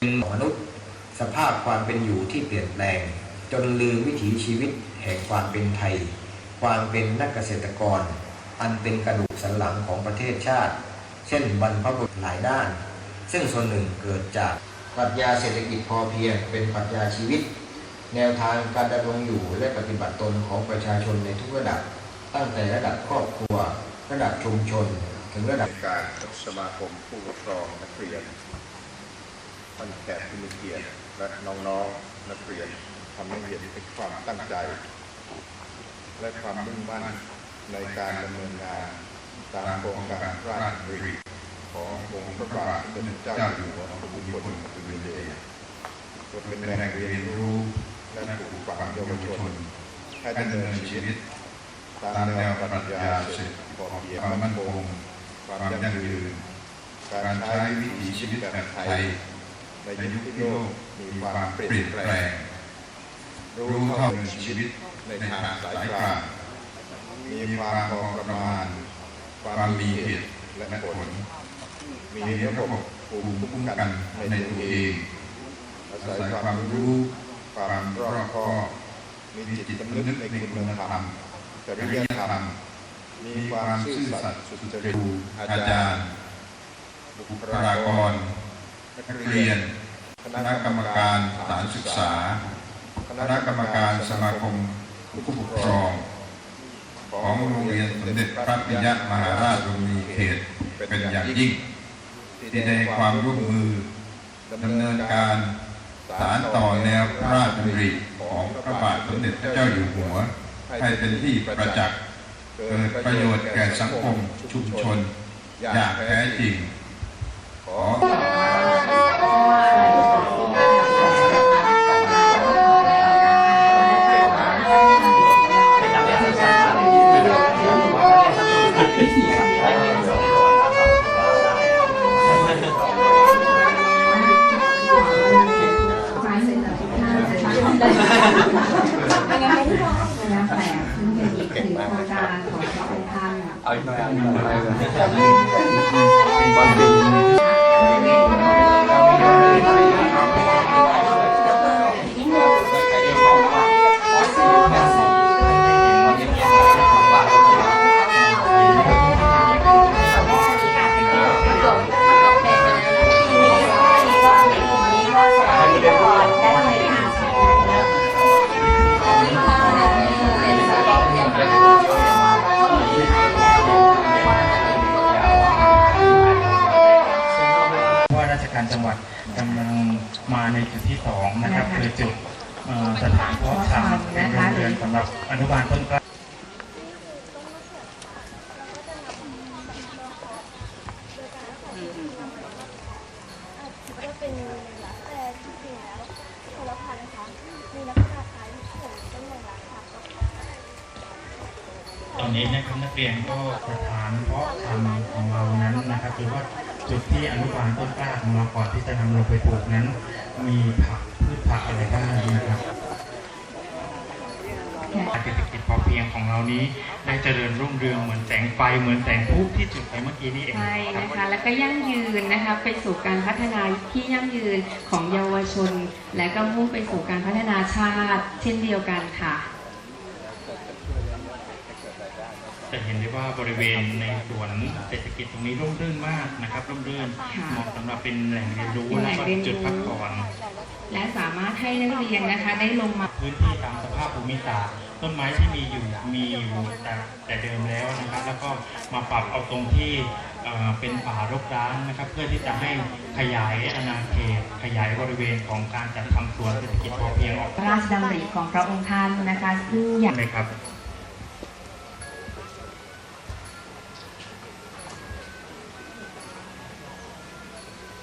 เป็นมนุษย์สภาพความเป็นอยู่ที่เปลี่ยนแปลง จนลืมวิถีชีวิตแห่งความเป็นไทย ความเป็นนักเกษตรกร อันเป็นกระดูกสันหลังของประเทศชาติ เช่นบรรพบุรุษหลายด้าน ซึ่งส่วนหนึ่งเกิดจากปรัชญาเศรษฐกิจพอเพียงเป็นปรัชญาชีวิต แนวทางการดำรงอยู่และปฏิบัติตนของประชาชนในทุกระดับ ตั้งแต่ระดับครอบครัว ระดับชุมชน ถึงระดับการสมาคมผู้ปกครองนักเรียน ท่านแขกผู้มีเกียรติและน้องๆนักเรียนทำให้เห็นถึงความตั้งใจ และความมุ่งมั่นในการดำเนินงานตามโครงการราชดำริขององค์พระบาทสมเด็จเจ้าอยู่หัวพระบุญพลอดุลยเดชจะเป็นแหล่งเรียนรู้และปลูกฝังเยาวชนให้ดำเนินชีวิตตามแนวปรัชญาเศรษฐกิจพอเพียงความมั่นคงความยั่งยืน การใช้วิถีชีวิตแบบไทย ในยุคที่โลกมีความเปลี่ยนแปลง รู้เท่าถึงชีวิตในทางสายกลางมีความพอประมาณ ความมีเหตุและผล มีระบบภูมิคุ้มกันในตัวเองอาศัยความรู้ความรอบคอบมีจิตสำนึกในคุณธรรมจริยธรรมมีความซื่อสัตย์สุจริตอาจารย์ บุคลากร นักเรียน คณะกรรมการสถานศึกษา คณะกรรมการสมาคมผู้ปกครอง ของโรงเรียนสมเด็จพระปิยมหาราชบรมีเขตเป็นอย่างยิ่ง ที่ได้ความร่วมมือดำเนินการสารต่อแนวพระราชดำริของพระบาทสมเด็จพระเจ้าอยู่หัว ให้เป็นที่ประจักษ์เกิดประโยชน์แก่สังคมชุมชน อย่างแท้จริงขอ ค์ท่าน อนนี้นะครับนักเรียนก็สถานเพาะชำของเรานั้นนะครับหรือว่าจุดที่อนุบาลต้นกล้าของเราก่อนที่จะนำลงไปปลูกนั้น มีผักพืชผักอะไรบ้างนะครับการเศรษฐกิจพอเพียงของเรานี้ได้เจริญรุ่งเรืองเหมือนแสงไฟเหมือนแสงพลุที่จุดไปเมื่อกี้นี่เองใช่ครับนะคะแล้วก็ยั่งยืนนะคะไปสู่การพัฒนาที่ยั่งยืนของเยาวชน และก็มุ่งไปสู่การพัฒนาชาติ เช่นเดียวกันค่ะ จะเห็นได้ ว่าบริเวณในสวนเศรษฐกิจตรงนี้ร่มรื่นมากนะครับ ร่มรื่นค่ะเหมาะสำหรับเป็นแหล่งเรียนรู้เป็นแหและล่งก็เรียนรู้จุดพักผ่อนและสามารถให้นักเรียนนะคะได้ลงมาพื้นที่ตามสภาพภูมิศาสตร์ต้นไม้ที่มีอยู่มีอยู่แต่แต่เดิมแล้วนะครับ แล้วก็มาปรับเอาตรงที่เอ่อเป็นป่ารกร้างนะครับ เพื่อที่จะให้ขยายอาณาเขตขยายบริเวณของการจัดทำสวนเศรษฐกิจพอเพียงออกพระราชดำริของพระองค์ท่านนะคะซึ่งอยากเลยครับ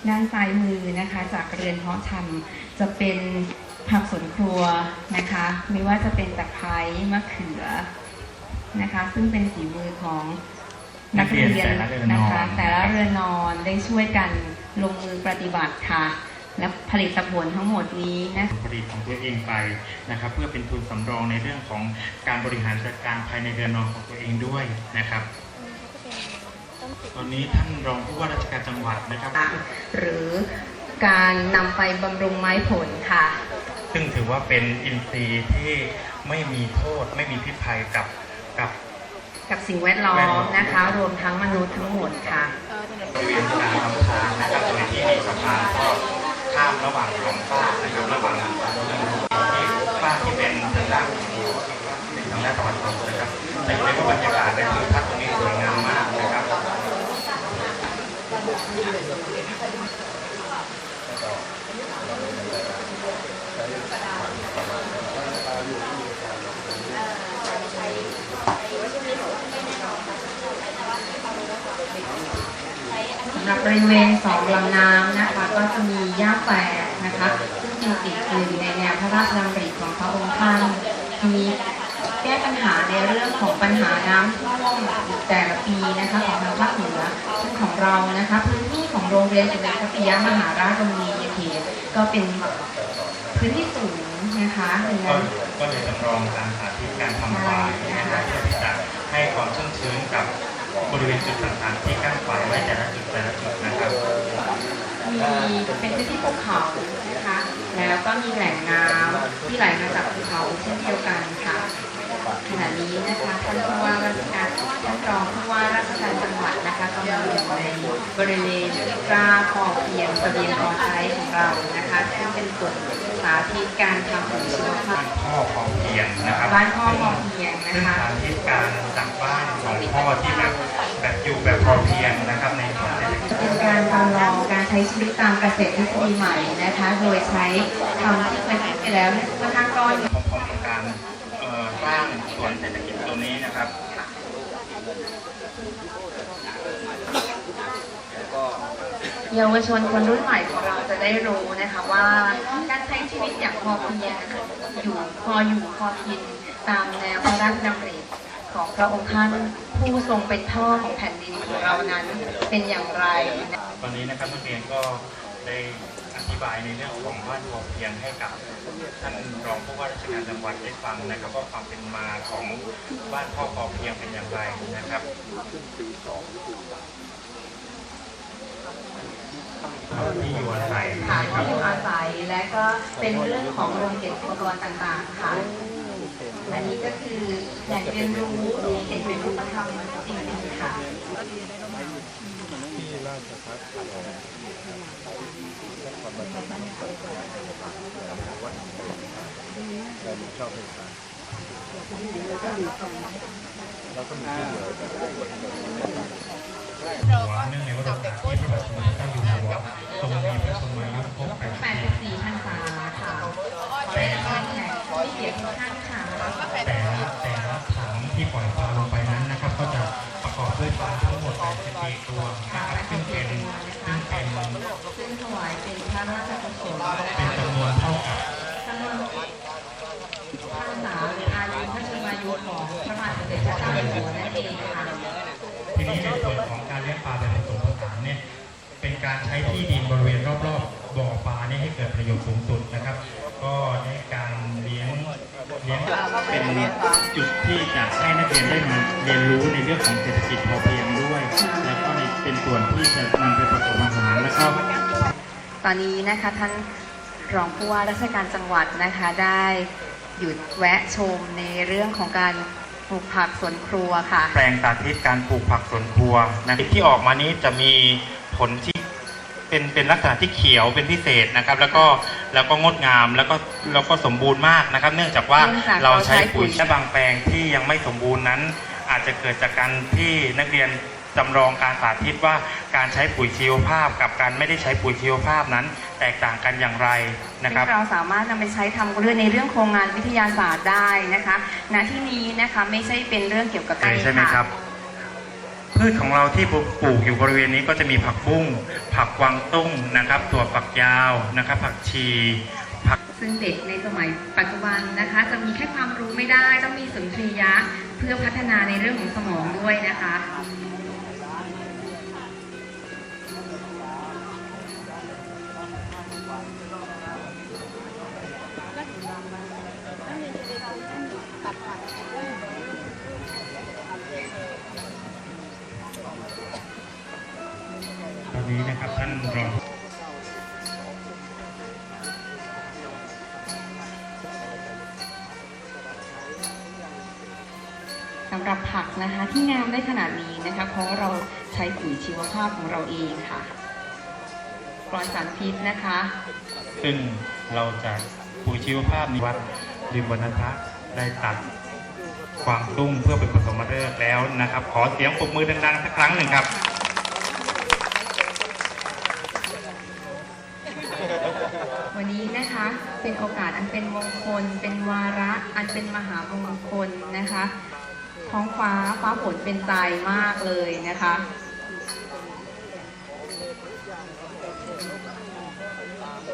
ด้านซ้ายมือนะคะ จากเรือนเพาะชำจะเป็นผักสวนครัวนะคะ ไม่ว่าจะเป็นตะไคร้มะเขือนะคะ ซึ่งเป็นฝีมือของนักเรียนนักเรียนแต่ละเรือนนอนนะคะแต่ละเรือนนอนได้ช่วยกันลงมือปฏิบัติค่ะ และผลิตผลทั้งหมดนี้นะคะผลิตของตัวเองไปนะครับ เพื่อเป็นทุนสำรองในเรื่องของการบริหารจัดการภายในเรือนนอนของตัวเองด้วยนะครับ ตอนนี้ท่านรองผู้ว่าราชการจังหวัดนะครับ หรือการนำไปบำรุงไม้ผลค่ะ ซึ่งถือว่าเป็นอินทรีย์ที่ไม่มีโทษไม่มีพิษภัยกับกับกับสิ่งแวดล้อมนะคะ รวมทั้งมนุษย์ทั้งหมดค่ะบริเวณการทำทางนะครับโดยที่มีสะพานก็ข้ามระหว่างสองฝากนะครับระหว่างที่ฝากที่เป็นทางด้านเป็นทางด้านตะวันตกนะครับแต่ในบรรยากาศและทิวทัศน์ตรงนี้สวยงามมากนะครับ สำหรับบริเวณสองลำน้ำนะคะ ก็จะมีหญ้าแฝกนะคะซึ่งเป็นติดอยู่ในแนวพระราชดำริของพระองค์ท่านมีแก้ปัญหาในเรื่องของปัญหาน้ำท่วมแต่ละปีนะคะของทางภาคเหนือซึ่งของเรานะคะพื้นที่ของโรงเรียนจุฬาลงกรณ์ปิยมหาราชโรงเรียนเขตก็เป็น พื้นที่สูงนะคะดังก็นั้น ก็เลยจำลองการสาธิตการทำฝายนะครับเพื่อที่จะให้ความชุ่มชื้นกับบริเวณจุดต่างๆที่กั้นฝายไว้แต่ละจุดแต่ละจุดนะครับ มีเป็นพื้นที่ภูเขานะคะ แล้วก็มีแหล่งน้ำที่ไหลมาจากภูเขาเช่นเดียวกันค่ะขณะนี้นะคะท่านผู้ว่าราชการ ท่านรองผู้ว่าราชการจังหวัดนะคะกำลังอยู่ในบริเวณกล้าพอเพียงประเด็นพอใช้ของเรานะคะซึ่งเป็นส่วนสาธิตการทำปุ๋ยชีวภาบ้าพนพ่อพอเพียงนะครับบ้านพ่อพอเพียงนะซึ่งคะสาธิตการจากบ้านของพ่อที่แบบแบบอยู่แบบพอเพียงนะครับในช่วงเศรษฐกิจเป็นการจำลองการใช้ชีวิตตามเกษตรทฤษฎีใหม่นะคะ โดยใช้คำที่เคยพูดไปแล้วในทุกข้างก้อนพร้อมๆกับการเอ่อสร้างสวนเศรษฐกิจตัวนี้นะครับ เยาวชนคนรุ่นใหม่ของเราจะได้รู้นะคะว่าการใช้ชีวิตอย่างพอเพียงอยู่พออยู่พอกินตามแนวพระราชดำริของพระองค์ท่านผู้ทรงเป็นพ่อของแผ่นดินของเรานั้นเป็นอย่างไร ตอนนี้นะครับนักเรียนก็ ได้อธิบายในเรื่องของบ้านพอเพียงให้กับท่านรองผู้ว่าราชการจังหวัดได้ฟังนะครับว่าความเป็นมาของบ้านพ่อพอเพียงเป็นอย่างไรนะครับที่อยู่อาศัยค่ะที่อยู่อาศัยและก็เป็นเรื่องของโรงเก็บอุปกรณ์ต่างๆค่ะอันนี้ก็คือแหล่งเรียนรู้ที่เห็นเป็นรูปธรรมจริงๆค่ะ หัวเนื่องในวโรกาสที่พระบาทสมเด็จพระเจ้าอยู่หัวทรงมีพระชนมายุครบ84 84พรรษาค่ะเป็นแขกผู้มีเกียรติทุกท่านค่ะแต่ละแต่ละถังที่ปล่อยปลาลงไป ด้วยปลาทั้งหมด84ตัวนะครับซึ่งเป็นซึ่งเป็นซึ่งถวายเป็นพระราชกุศลเป็นจำนวนเท่ากับจำนวนพรรษาหรืออายุพระชนมายุของพระบาทสมเด็จพระเจ้าอยู่หัวนั่นเองค่ะทีนี้ในส่วนของการเลี้ยงปลาแบบผสมผสานเนี่ยเป็นการใช้ที่ดินบริเวณรอบๆบ่อปลาเนี่ยให้เกิดประโยชน์สูงสุดนะครับ ก็ได้การเลี้ยงเลี้ยงเป็นจุดที่จะให้นักเรียนได้มาเรียนรู้ในเรื่องของเศรษฐกิจพอเพียงด้วย แล้วก็ในเป็นส่วนที่จะนำไปประกอบอาหารแล้วก็ตอนนี้นะคะท่านรองผู้ว่าราชการจังหวัดนะคะได้หยุดแวะชมในเรื่องของการปลูกผักสวนครัวค่ะ แปลงสาธิตการปลูกผักสวนครัวนะที่ออกมานี้จะมีผลที่ เป็นเป็นลักษณะที่เขียวเป็นพิเศษนะครับ แล้วก็แล้วก็งดงามแล้วก็แล้วก็สมบูรณ์มากนะครับ เนื่องจากว่าเนื่องจากเราเราใช้ใช้ปุ๋ปุ๋ย ยและบางแปลงที่ยังไม่สมบูรณ์นั้น อาจจะเกิดจากการที่นักเรียนจำลองการสาธิตว่าการใช้ปุ๋ยชีวภาพ กับการไม่ได้ใช้ปุ๋ยชีวภาพนั้น แตกต่างกันอย่างไรนะครับ ซึ่งเราสามารถนำไปใช้ทำเรื่องในเรื่องโครงงานวิทยาศาสตร์ได้นะคะณที่นี้นะคะไม่ใช่เป็นเรื่องเกี่ยวกับใช่ไหมครับ พืชของเราที่ปลูกอยู่บริเวณนี้ก็จะมีผักบุ้ง ผักกวางตุ้งนะครับ ตัวผักยาวนะครับ ผักชีผักซึ่งเด็กในสมัยปัจจุบันนะคะ จะมีแค่ความรู้ไม่ได้ ต้องมีสุนทรียะเพื่อพัฒนาในเรื่องของสมองด้วยนะคะ นี้นะครับท่านรองสำหรับผักนะคะที่งามได้ขนาดนี้นะคะเพราะเราใช้ปุ๋ยชีวภาพของเราเองค่ะปลอดสารพิษนะคะ ซึ่งเราจะปุ๋ยชีวภาพนิวัดริมวัรณะได้ตัดความตุ้งเพื่อเป็นผสมมาเลิกแล้วนะครับ ขอเสียงปรบมือดังๆสักครั้งหนึ่งครับ เป็นโอกาสอันเป็นมงคล เป็นวาระอันเป็นมหามงคลนะคะ ท้องฟ้าฟ้าฝนเป็นใจมากเลยนะคะ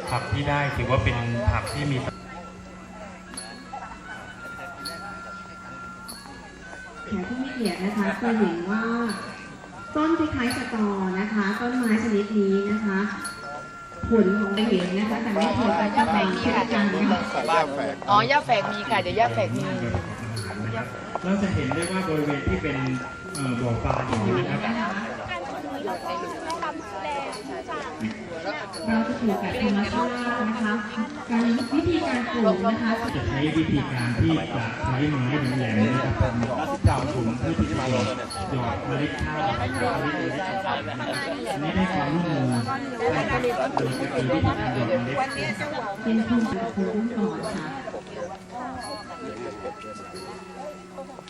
ผักที่ได้ถือว่าเป็นผักที่มีแขกผู้มีเกียรตินะคะจะเห็นว่าต้นคล้ายๆสตอนะคะ ต้นไม้ชนิดนี้นะคะ ผลของเห็นนะคะแต่ไม่เคยไปกระแบงเช่นกันนะคะย่าแฝกอ๋อย่าแฝกมีค่ะเดี๋ยวย่าแฝกมีเราจะเห็นได้ว่าบริเวณที่เป็นบ่อปลาอย่างนี้นะครับ เราจะปลูกแบบธรรมชาตินะคะ การวิธีการปลูกนะคะจะใช้วิธีการที่จะใช้ไม้แหลมๆนะครับเป็นดาวถุงเพื่อที่จะหยอดหยอดเมล็ดข้าวเมล็ดเล็กๆอันนี้ได้ความร่วมมือนะครับโดยคือวิธีการหยอดเมล็ดเป็นภูมิปัญญาคนรุ่นก่อนค่ะ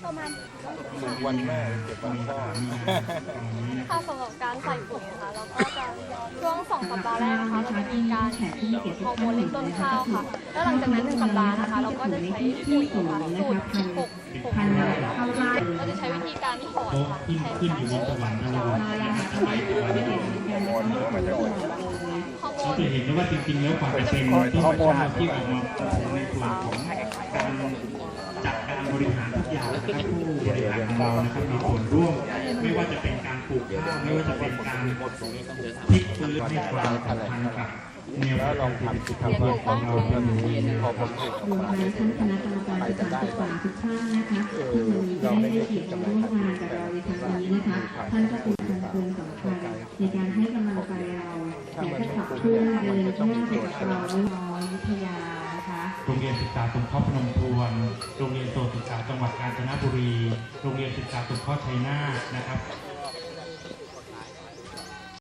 ประมาณวันแม่เก็บวันพ่อค่าสำหรับการใส่ปุ๋ยนะคะ เราก็จะช่วงสองสัปดาห์แรกนะคะเราจะมีการฉีดฮอร์โมนเลี้ยงต้นข้าวค่ะ แล้วหลังจากนั้นหนึ่งสัปดาห์นะคะ เราก็จะใช้ปุ๋ยค่ะสูตรหกหกเราจะใช้วิธีการถอนค่ะขึ้นแทนขึ้นอยู่บนสวรรค์อารมณ์นะครับสมันนะครับฮอร์โมเรานจะเห็นได้ว่าจริงๆแล้วความเป็นเป็นที่ประชาที่ออกมาในส่วนของการ บริหารทุกอย่างนะครับผู้บริหารของเรานะครับมีส่วนร่วม ไม่ว่าจะเป็นการปลูกข้าวไม่ว่าจะเป็นการพลิกฟื้นให้ความสัมพันธ์กับแนวทางการปฏิบัติของเราในหมู่นี้นะครับรวมทั้งท่านคณะกรรมการสถานศึกษาทุกท่านนะคะที่วันนี้ได้ให้เกียรติมาร่วมงานกับเราในครั้งนี้นะคะท่านก็เป็นคนคนสำคัญในการให้กำลังใจเราและก็ขับเคลื่อนเดินหน้าไปกับเราน้อยวิทยา โรงเรียนศึกษาสงเคราะห์พนมทวน โรงเรียนโสตศึกษาจังหวัดกาญจนบุรี โรงเรียนศึกษาสงเคราะห์ชัยนาทนะครับ